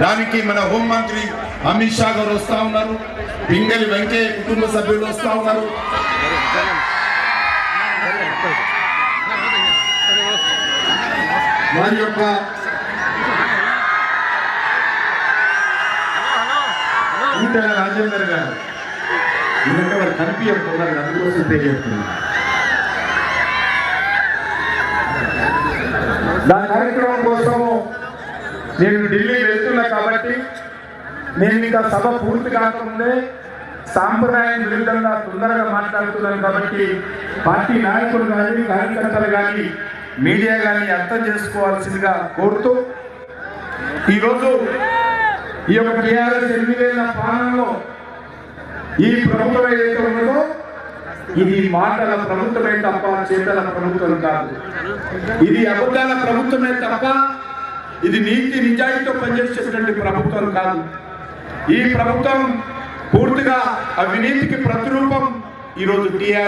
దానికి మన హోంమంత్రి అమిత్ షా గారు వస్తా ఉన్నారు. పింగళి వెంకయ్య కుటుంబ సభ్యులు వస్తా ఉన్నారు. వారి యొక్క ఈటల రాజేందర్ గారు ఎందుకంటే వారు కనిపించకున్నారు అందుకోసం తెలియజేస్తున్నారు దాని కార్యక్రమం కోసము నేను ఢిల్లీ వెళ్తున్నా కాబట్టి నేను ఇంకా సభ పూర్తి కాకముందే సాంప్రదాయం విరుద్ధంగా తొందరగా మాట్లాడుతున్నాను కాబట్టి పార్టీ నాయకులు కానీ కార్యకర్తలు కానీ మీడియా కానీ అర్థం చేసుకోవాల్సిందిగా కోరుతూ ఈరోజు ఈ యొక్క టీఆర్ఎస్ ఎనిమిదేళ్ళ పాలనలో ఈ ప్రభుత్వం ఏదైతే ఉన్నదో ఇది మాటల ప్రభుత్వమే తప్ప చేతల ప్రభుత్వం కాదు. ఇది అబద్ధాల ప్రభుత్వమే తప్ప ఇది నీతి నిజాయితీతో పనిచేసేటువంటి ప్రభుత్వం కాదు. ఈ ప్రభుత్వం పూర్తిగా అవినీతికి ప్రతిరూపం ఈరోజు టీఆర్